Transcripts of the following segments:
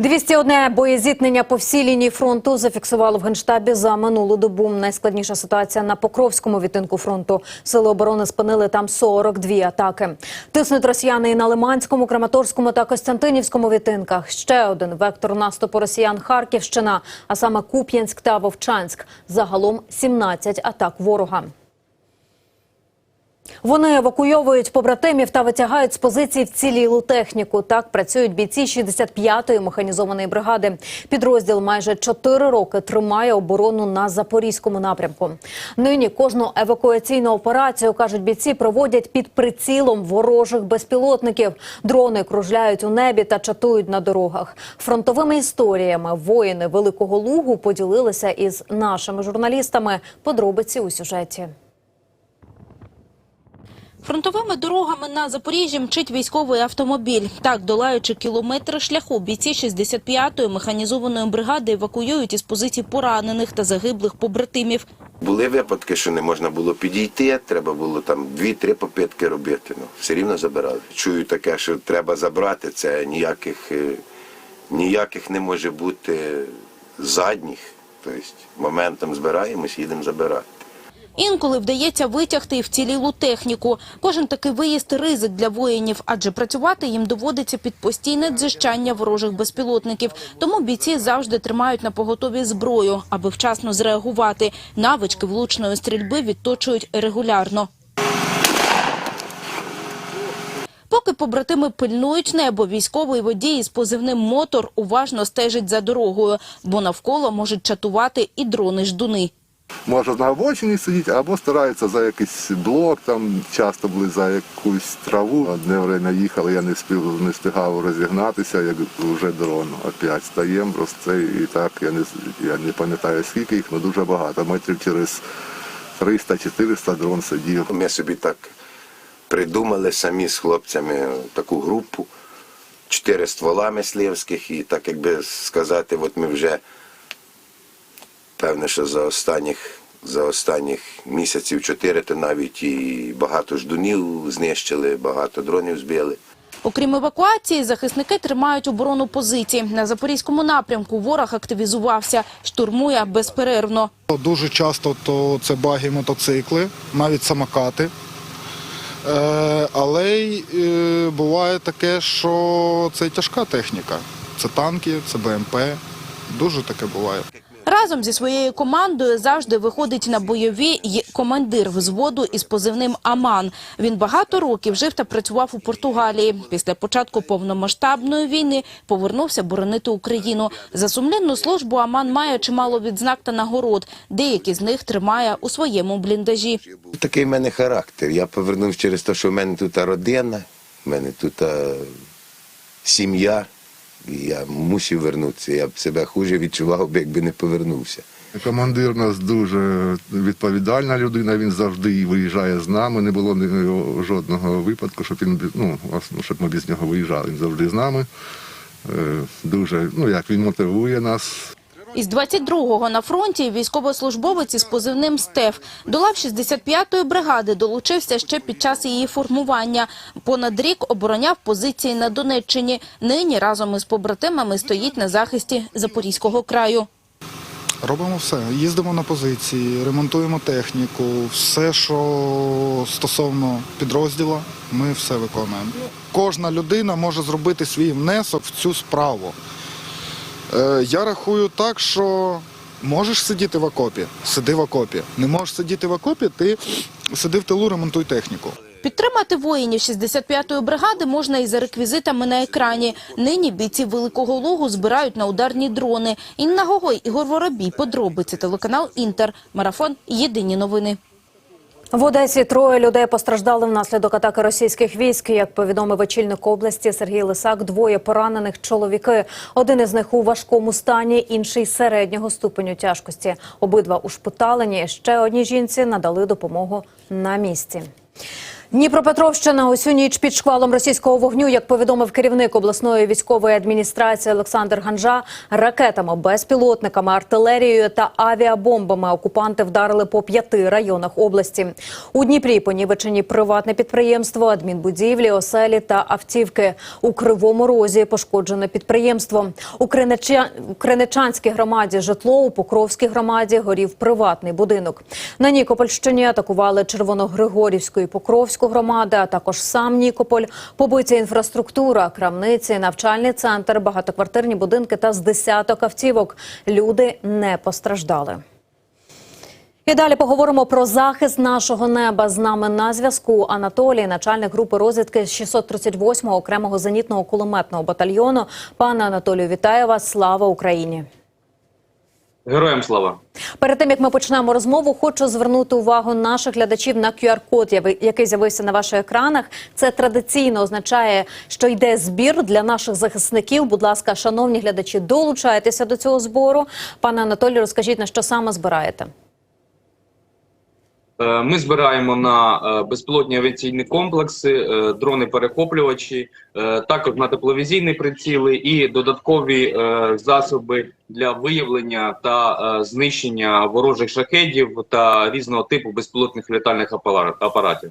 201 боєзіткнення по всій лінії фронту зафіксували в генштабі за минулу добу. Найскладніша ситуація на Покровському відтинку фронту. Сили оборони спинили там 42 атаки. Тиснуть росіяни і на Лиманському, Краматорському та Костянтинівському відтинках. Ще один вектор наступу росіян Харківщина, а саме Куп'янськ та Вовчанськ. Загалом 17 атак ворога. Вони евакуйовують побратимів та витягають з позицій вцілілу техніку. Так працюють бійці 65-ї механізованої бригади. Підрозділ майже 4 роки тримає оборону на запорізькому напрямку. Нині кожну евакуаційну операцію кажуть бійці проводять під прицілом ворожих безпілотників. Дрони кружляють у небі та чатують на дорогах. Фронтовими історіями воїни Великого Лугу поділилися із нашими журналістами. Подробиці у сюжеті. Фронтовими дорогами на Запоріжжі мчить військовий автомобіль. Так, долаючи кілометри шляху, бійці 65-ї механізованої бригади евакуюють із позицій поранених та загиблих побратимів. Були випадки, що не можна було підійти, треба було там дві-три попитки робити. Ну, все рівно забирали. Чую таке, що треба забрати, це ніяких, е, ніяких не може бути задніх. Тобто моментом збираємось, їдемо забирати. Інколи вдається витягти і вцілілу техніку. Кожен такий виїзд – ризик для воїнів, адже працювати їм доводиться під постійне дзижчання ворожих безпілотників. Тому бійці завжди тримають на поготові зброю, аби вчасно зреагувати. Навички влучної стрільби відточують регулярно. Поки побратими пильнують небо, військовий водій із позивним «Мотор» уважно стежить за дорогою, бо навколо можуть чатувати і дрони-ждуни. Може на обочині сидіти, або стараються за якийсь блок, там часто були за якусь траву. Одне время їхали, я не встиг, не встигав розігнатися, як вже дрон опять стаємо, просто і так, я не, я не пам'ятаю скільки їх, але дуже багато. Метрів через 300-400 дрон сидів. Ми собі так придумали самі з хлопцями таку групу, чотири ствола мисливських, і так якби сказати, от ми вже певне, що за останніх, за останніх місяців чотири, то навіть і багато ждунів знищили, багато дронів збили. Окрім евакуації, захисники тримають оборону позицій. На Запорізькому напрямку ворог активізувався, штурмує безперервно. Дуже часто то це баги мотоцикли, навіть самокати. Е, але й е, буває таке, що це тяжка техніка. Це танки, це БМП. Дуже таке буває. Разом зі своєю командою завжди виходить на бойові й командир взводу із позивним Аман. Він багато років жив та працював у Португалії. Після початку повномасштабної війни повернувся боронити Україну. За сумлінну службу Аман має чимало відзнак та нагород. Деякі з них тримає у своєму бліндажі. Такий в мене характер. Я повернувся через те, що в мене тут родина, в мене тут е, сім'я. Я мусив вернутися. Я б себе хуже відчував, би, якби не повернувся. Командир у нас дуже відповідальна людина, він завжди виїжджає з нами. Не було жодного випадку, щоб він ну, ну, щоб ми без нього виїжджали. Він завжди з нами. Е, Дуже, ну як він мотивує нас. Із 22-го на фронті військовослужбовець із позивним «Стеф» до лав 65-ї бригади долучився ще під час її формування. Понад рік обороняв позиції на Донеччині. Нині разом із побратимами стоїть на захисті Запорізького краю. Робимо все. Їздимо на позиції, ремонтуємо техніку, все, що стосовно підрозділу, ми все виконуємо. Кожна людина може зробити свій внесок в цю справу. Е, я рахую так, що можеш сидіти в окопі, сиди в окопі. Не можеш сидіти в окопі, ти сиди в тилу, ремонтуй техніку. Підтримати воїнів 65-ї бригади можна і за реквізитами на екрані. Нині бійці Великого Лугу збирають на ударні дрони. Інна Гогой, Ігор Воробій, подробиці, телеканал «Інтер», марафон «Єдині новини». В Одесі троє людей постраждали внаслідок атаки російських військ. Як повідомив очільник області Сергій Лисак, двоє поранених чоловіки. Один із них у важкому стані, інший середнього ступеню тяжкості. Обидва ушпиталені. Ще одній жінці надали допомогу на місці. Дніпропетровщина усю ніч під шквалом російського вогню, як повідомив керівник обласної військової адміністрації Олександр Ганжа, ракетами, безпілотниками, артилерією та авіабомбами окупанти вдарили по п'яти районах області. У Дніпрі понівечені приватне підприємство, адмінбудівлі, оселі та автівки. У Кривому Розі пошкоджене підприємство. У Криничанській громаді житло, у Покровській громаді горів приватний будинок. На Нікопольщині атакували Червоногригорівську і Покровську громади, а також сам Нікополь, побиті інфраструктура, крамниці, навчальний центр, багатоквартирні будинки та з десяток автівок. Люди не постраждали. І далі поговоримо про захист нашого неба. З нами на зв'язку Анатолій, начальник групи розвідки 638-го окремого зенітного кулеметного батальйону. Пане Анатолію, вітаю вас! Слава Україні! Героям слава. Перед тим як ми почнемо розмову, хочу звернути увагу наших глядачів на QR-код, який з'явився на ваших екранах. Це традиційно означає, що йде збір для наших захисників. Будь ласка, шановні глядачі, долучайтеся до цього збору. Пане Анатолію, розкажіть на що саме збираєте? Е, Ми збираємо на е, безпілотні авіаційні комплекси, е, дрони-перехоплювачі, е, також на тепловізійні приціли і додаткові засоби для виявлення та знищення ворожих шахедів та різного типу безпілотних літальних апарат- апаратів.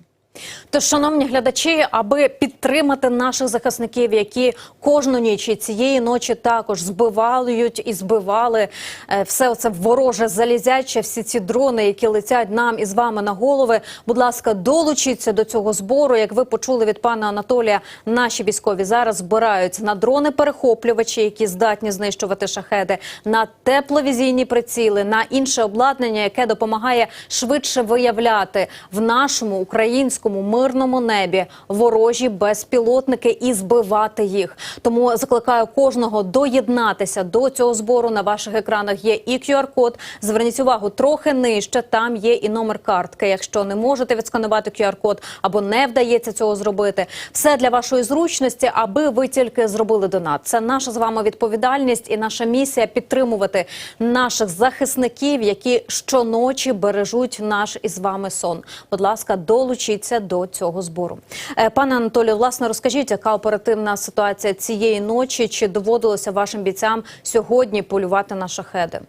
Тож, шановні глядачі, аби підтримати наших захисників, які кожну ніч і цієї ночі також збивають і збивали е, все це вороже залізяче, всі ці дрони, які летять нам і з вами на голови. Будь ласка, долучіться до цього збору. Як ви почули від пана Анатолія, наші військові зараз збирають на дрони перехоплювачі, які здатні знищувати шахеди, на тепловізійні приціли, на інше обладнання, яке допомагає швидше виявляти в нашому українському мирному небі ворожі безпілотники і збивати їх. Тому закликаю кожного доєднатися до цього збору. На ваших екранах є і QR-код. Зверніть увагу, трохи нижче. Там є і номер картки. Якщо не можете відсканувати QR-код або не вдається цього зробити, все для вашої зручності, аби ви тільки зробили донат. Це наша з вами відповідальність і наша місія підтримувати наших захисників, які щоночі бережуть наш із вами сон. Будь ласка, долучіться до цього збору. Е, Пане Анатолію, власне, розкажіть, яка оперативна ситуація цієї ночі? Чи доводилося вашим бійцям сьогодні полювати на шахеди?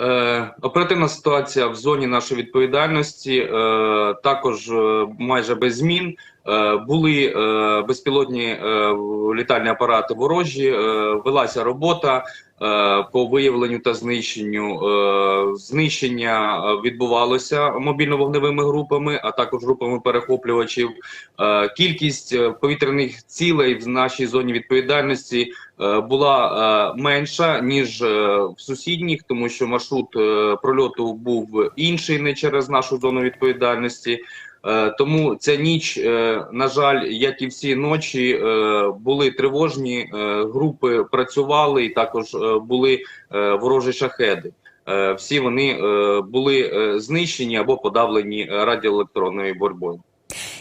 Е, оперативна ситуація в зоні нашої відповідальності е, також е, майже без змін. Е, були безпілотні літальні апарати ворожі, велася робота по виявленню та знищенню. Е, знищення е, відбувалося мобільно-вогневими групами, а також групами перехоплювачів. Е, кількість е, повітряних цілей в нашій зоні відповідальності е, була е, менша ніж е, в сусідніх, тому що маршрут е, прольоту був інший не через нашу зону відповідальності. Е, Тому ця ніч, е, на жаль, як і всі ночі, е, були тривожні. Групи працювали і також були ворожі шахеди. Всі вони були знищені або подавлені радіоелектронною боротьбою.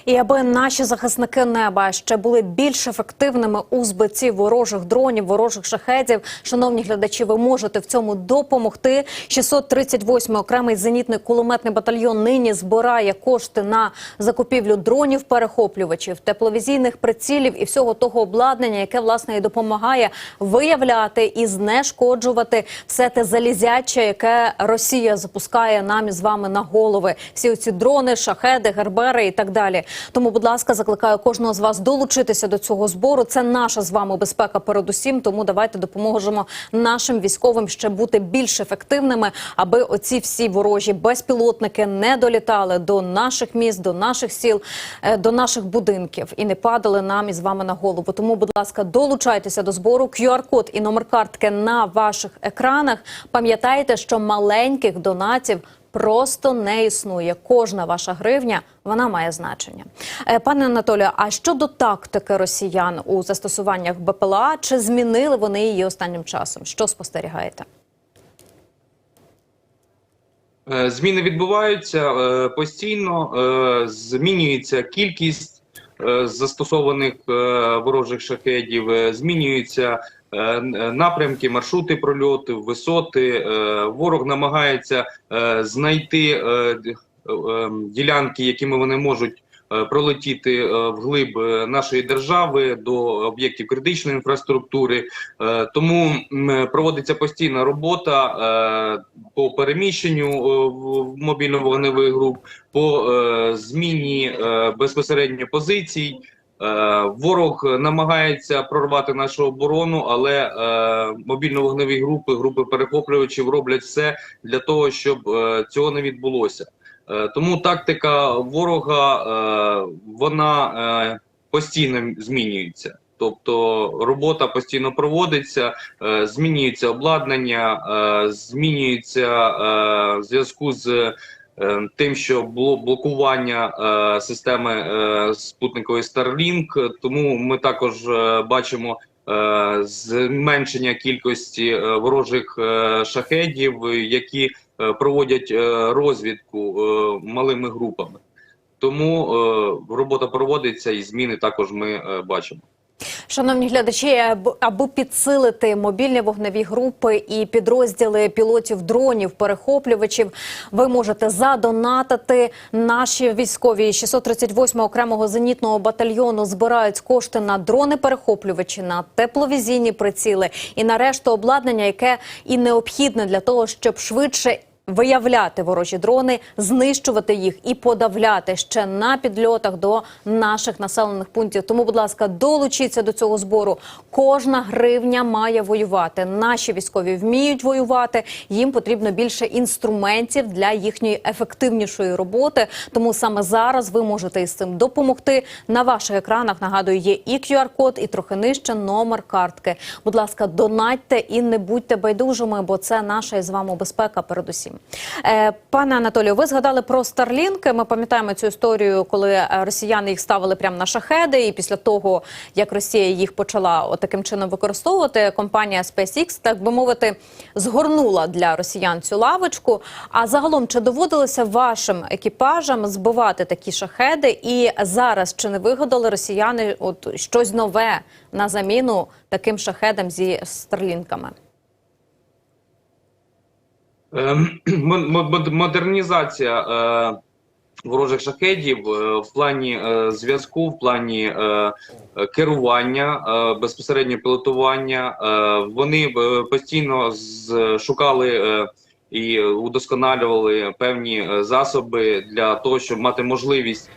І аби наші захисники неба ще були більш ефективними у збитті ворожих дронів, ворожих шахедів. Шановні глядачі, ви можете в цьому допомогти. 638 окремий зенітний кулеметний батальйон нині збирає кошти на закупівлю дронів, перехоплювачів, тепловізійних прицілів і всього того обладнання, яке власне і допомагає виявляти і знешкоджувати все те залізяче, яке Росія запускає нам із вами на голови. Всі ці дрони, шахеди, гербери і так далі. Тому, будь ласка, закликаю кожного з вас долучитися до цього збору. Це наша з вами безпека передусім. Тому давайте допоможемо нашим військовим ще бути більш ефективними, аби оці всі ворожі безпілотники не долітали до наших міст, до наших сіл, е, до наших будинків і не падали нам із вами на голову. Тому, будь ласка, долучайтеся до збору. QR-код і номер картки на ваших екранах. Пам'ятайте, що маленьких донатів. Просто не існує. Кожна ваша гривня вона має значення. Е, Пане Анатолію, а щодо тактики росіян у застосуваннях БПЛА, чи змінили вони її останнім часом? Що спостерігаєте? Е, Зміни відбуваються е, постійно, змінюється кількість застосованих ворожих шахедів, змінюються н- напрямки, маршрути прольоту, висоти. Е, Ворог намагається е, знайти е, е, ділянки, якими вони можуть е, пролетіти е, вглиб е, нашої держави до об'єктів критичної інфраструктури. Е, Тому проводиться постійна робота е, по переміщенню е, мобільно-вогневих груп, по е, зміні е, безпосередньо позицій. Е, Ворог намагається прорвати нашу оборону, але е, мобільно-вогневі групи, групи перехоплювачів роблять все для того, щоб е, цього не відбулося. Тому тактика ворога вона постійно змінюється. Тобто робота постійно проводиться, змінюється обладнання, змінюється в зв'язку з тим, що було блокування е, системи е, спутникової Starlink, тому ми також е, бачимо е, зменшення кількості е, ворожих е, шахедів, е, які е, проводять е, розвідку е, малими групами. Тому е, робота проводиться і зміни також ми е, бачимо. Шановні глядачі, аб- аби підсилити мобільні вогневі групи і підрозділи пілотів дронів, перехоплювачів, ви можете задонатити. Наші військові 638 окремого зенітного батальйону збирають кошти на дрони-перехоплювачі, на тепловізійні приціли і на решту обладнання, яке і необхідне для того, щоб швидше виявляти ворожі дрони, знищувати їх і подавляти ще на підльотах до наших населених пунктів. Тому, будь ласка, долучіться до цього збору. Кожна гривня має воювати. Наші військові вміють воювати. Їм потрібно більше інструментів для їхньої ефективнішої роботи. Тому саме зараз ви можете із цим допомогти. На ваших екранах нагадую, є і QR-код, і трохи нижче номер картки. Будь ласка, донатьте і не будьте байдужими, бо це наша із вами безпека. Передусім, пане Анатолію, ви згадали про Starlink. Ми пам'ятаємо цю історію, коли е, росіяни їх ставили прямо на шахеди, і після того як Росія їх почала таким чином використовувати, компанія SpaceX, так би мовити, згорнула для росіян цю лавочку. А загалом чи доводилося вашим екіпажам збивати такі шахеди? І зараз чи не вигадали росіяни от щось нове на заміну таким шахедам зі старлінками? Ем, Модернізація е, ворожих шахедів е, в плані е, зв'язку, в плані керування, безпосередньо пілотування. Вони постійно шукали і удосконалювали певні засоби для того, щоб мати можливість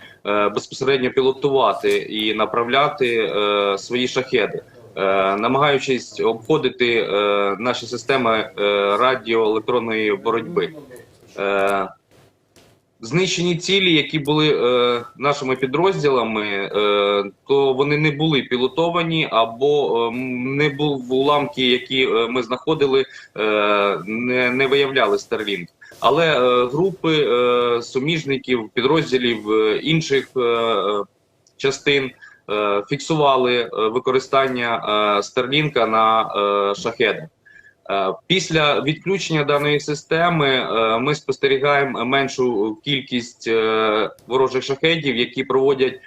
безпосередньо пілотувати і направляти свої шахеди. Е, намагаючись обходити е, наші системи е, радіоелектронної боротьби. Знищені цілі, які були нашими підрозділами, то вони не були пілотовані, або не був уламки, які ми знаходили, не, виявляли Starlink. Але групи суміжників, підрозділів інших частин фіксували е, використання е, Старлінка на е, шахедах. Е, Після відключення даної системи е, ми спостерігаємо меншу кількість е, ворожих шахедів, які проводять е,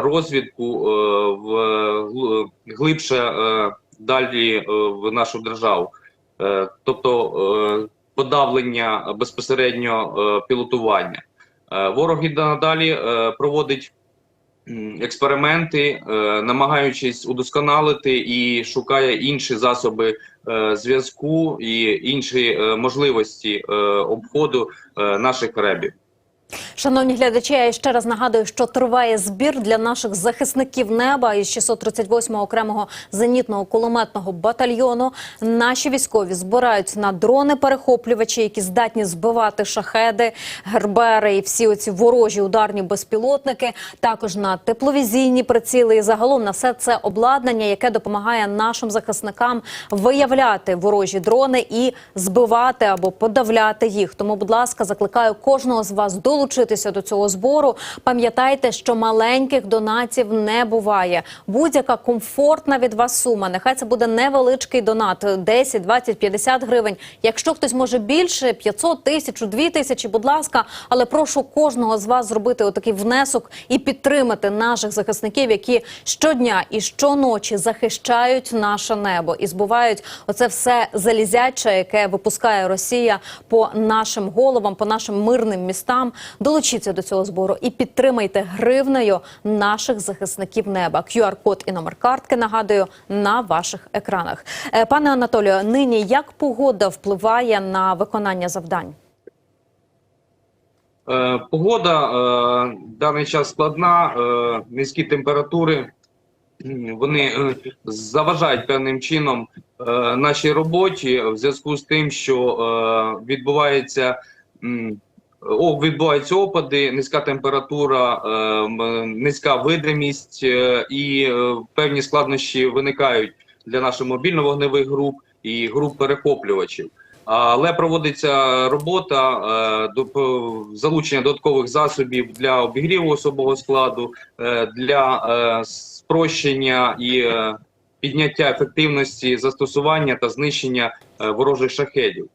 розвідку е, в глибше е, далі е, в нашу державу. Е, Тобто е, подавлення безпосередньо е, пілотування. Е, Ворог і надалі е, проводить експерименти, е, намагаючись удосконалити і шукає інші засоби е, зв'язку і інші е, можливості обходу наших ребів. Шановні глядачі, я ще раз нагадую, що триває збір для наших захисників неба із 638-го окремого зенітного кулеметного батальйону. Наші військові збирають на дрони-перехоплювачі, які здатні збивати шахеди, гербери і всі оці ворожі ударні безпілотники. Також на тепловізійні приціли і загалом на все це обладнання, яке допомагає нашим захисникам виявляти ворожі дрони і збивати або подавляти їх. Тому, будь ласка, закликаю кожного з вас долучитися до цього збору. Пам'ятайте, що маленьких донатів не буває. Будь-яка комфортна від вас сума. Нехай це буде невеличкий донат 10, 20, 50 гривень. Якщо хтось може більше 500, тисячу, 2 тисячі, будь ласка, але прошу кожного з вас зробити отакий внесок і підтримати наших захисників, які щодня і щоночі захищають наше небо і збувають оце все залізяче, яке випускає Росія по нашим головам, по нашим мирним містам. Долучіться до цього збору і підтримайте гривнею наших захисників неба. QR-код і номер картки нагадую на ваших екранах. Е, Пане Анатолію, нині як погода впливає на виконання завдань? Е, Погода е, в даний час складна, низькі температури. Вони заважають певним чином нашій роботі в зв'язку з тим, що відбувається відбуваються опади, низька температура, е, низька видимість е, і е, певні складнощі виникають для наших мобільно-вогневих груп і груп перехоплювачів. Але проводиться робота до залучення додаткових засобів для обігріву особового складу, для спрощення і підняття ефективності застосування та знищення ворожих шахедів.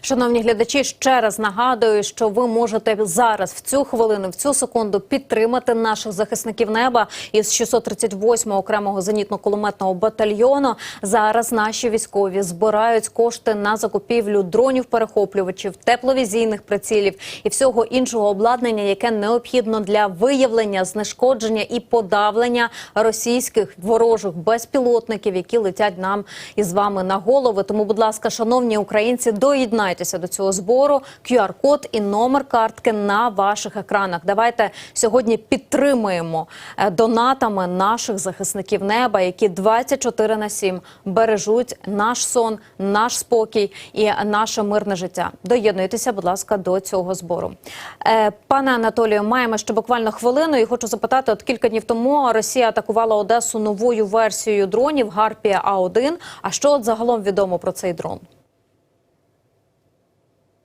Шановні глядачі, ще раз нагадую, що ви можете зараз в цю хвилину, в цю секунду підтримати наших захисників неба із 638-го окремого зенітно-кулеметного батальйону. Зараз наші військові збирають кошти на закупівлю дронів перехоплювачів, тепловізійних прицілів і всього іншого обладнання, яке необхідно для виявлення, знешкодження і подавлення російських ворожих безпілотників, які летять нам із вами на голови. Тому, будь ласка, шановні українці, доєднайтеся до цього збору. QR-код і номер картки на ваших екранах. Давайте сьогодні підтримуємо е, донатами наших захисників неба, які 24 на 7 бережуть наш сон, наш спокій і наше мирне життя. Доєднуйтеся, будь ласка, до цього збору. Е, Пане Анатолію, маємо ще буквально хвилину. І хочу запитати: от кілька днів тому Росія атакувала Одесу новою версією дронів Гарпія А 1 А що от загалом відомо про цей дрон?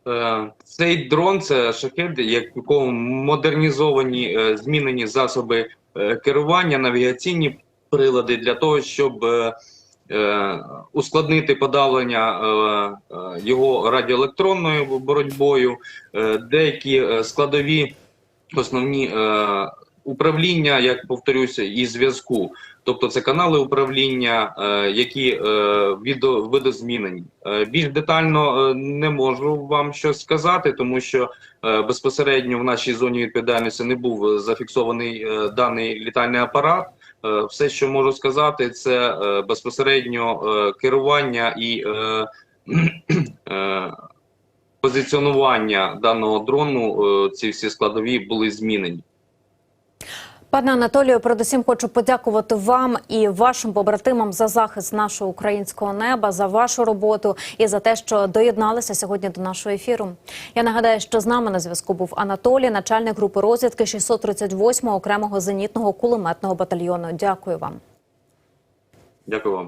Е, Цей дрон це шахед, як- якого модернізовані е, змінені засоби е, керування, навігаційні прилади для того, щоб ускладнити подавлення його радіоелектронною боротьбою, деякі складові основні управління, як повторюся, і зв'язку. Тобто це канали управління, е, які е, видозмінені. Е, більш детально не можу вам щось сказати, тому що безпосередньо в нашій зоні відповідальності не був зафіксований даний літальний апарат. Все, що можу сказати, це безпосередньо керування і позиціонування даного дрону. Ці всі складові були змінені. Пане Анатолію, передусім хочу подякувати вам і вашим побратимам за захист нашого українського неба, за вашу роботу і за те, що доєдналися сьогодні до нашого ефіру. Я нагадаю, що з нами на зв'язку був Анатолій, начальник групи розвідки 638-го окремого зенітного кулеметного батальйону. Дякую вам. Дякую вам.